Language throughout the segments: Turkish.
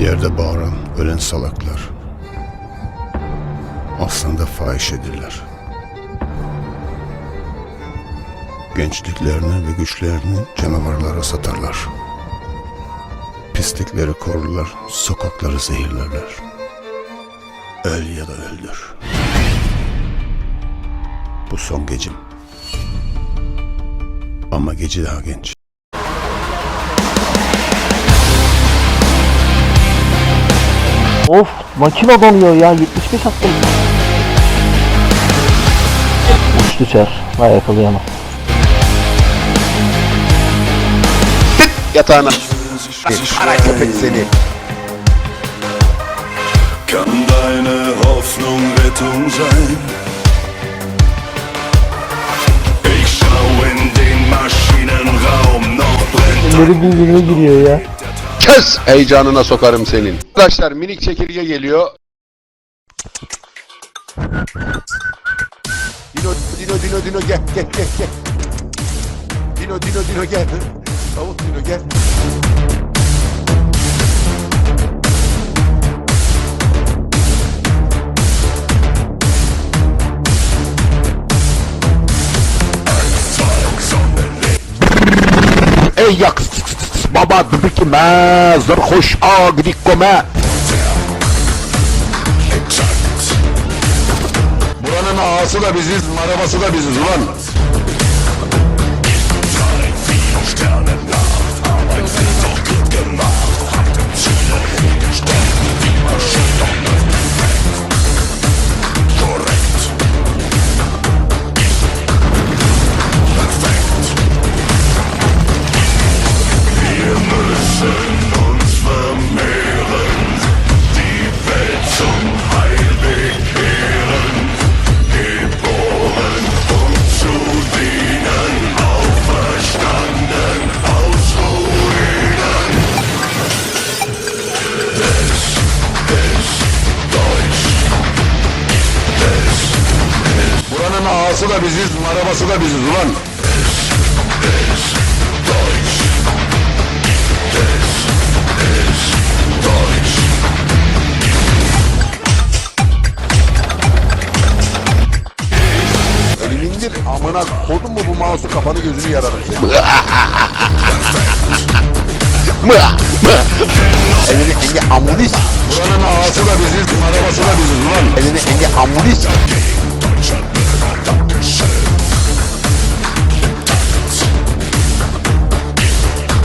Yerde bağıran ölen salaklar aslında fahişedirler. Gençliklerini ve güçlerini canavarlara satarlar. Pislikleri korurlar, sokakları zehirlerler. Öl ya da öldür. Bu son gecem. Ama gece daha genç. Of makine donuyor ya 75 attım. Uçtu çer. Vay yakalayamam. Yatağına. Ara köpek seni. Kann deine Hoffnung Rettung sein? Ich schau in den Maschinenraum, noch brennt Elleri birbirine giriyor ya. Kes heyecanına sokarım senin. Arkadaşlar minik çekirge geliyor. Dino Dino Dino Dino gel gel gel gel. Dino Dino Dino gel. Tavuk Dino gel. Ey yak baba bükme zırhoş agdikome Buranın ağası da biziz, marabası da biziz ulan. Ağası da biziz, marabası da biziz ulan. Elini indir, amına kodun mu bu mouse'u kafanı gözünü yararım seni. Elini indir, amunis. Buranın ağası da biziz, marabası da biziz ulan. Elini indir, amunis.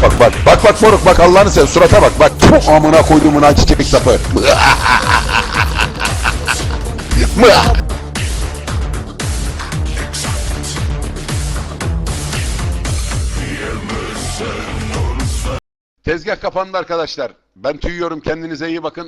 Bak bak bak bak moruk bak Allah'ını sev surata bak bak Puh, amına koyduğumun çiçek sapı. Tezgah kapandı arkadaşlar. Ben tüyüyorum kendinize iyi bakın.